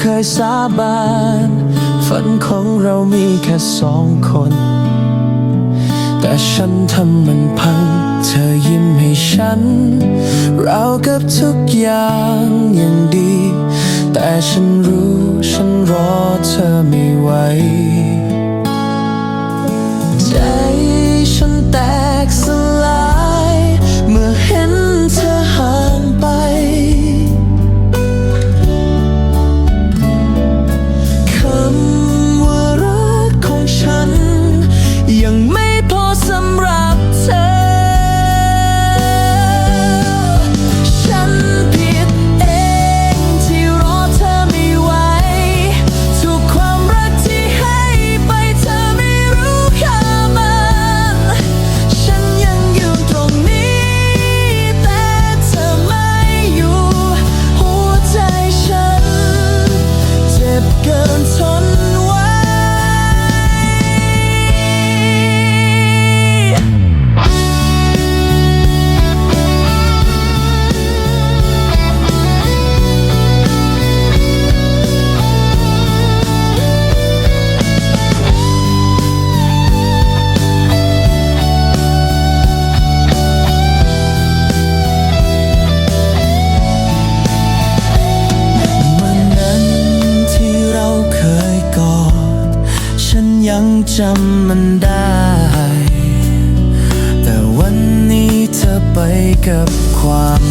เคยสาบาน ฝันของเรามีแค่สองคน แต่ฉันทำมันพัง เธอยิ้มให้ฉัน เรากับทุกอย่างยังดี แต่ฉันรู้ จำมันได้ แต่วันนี้เธอไปกับความ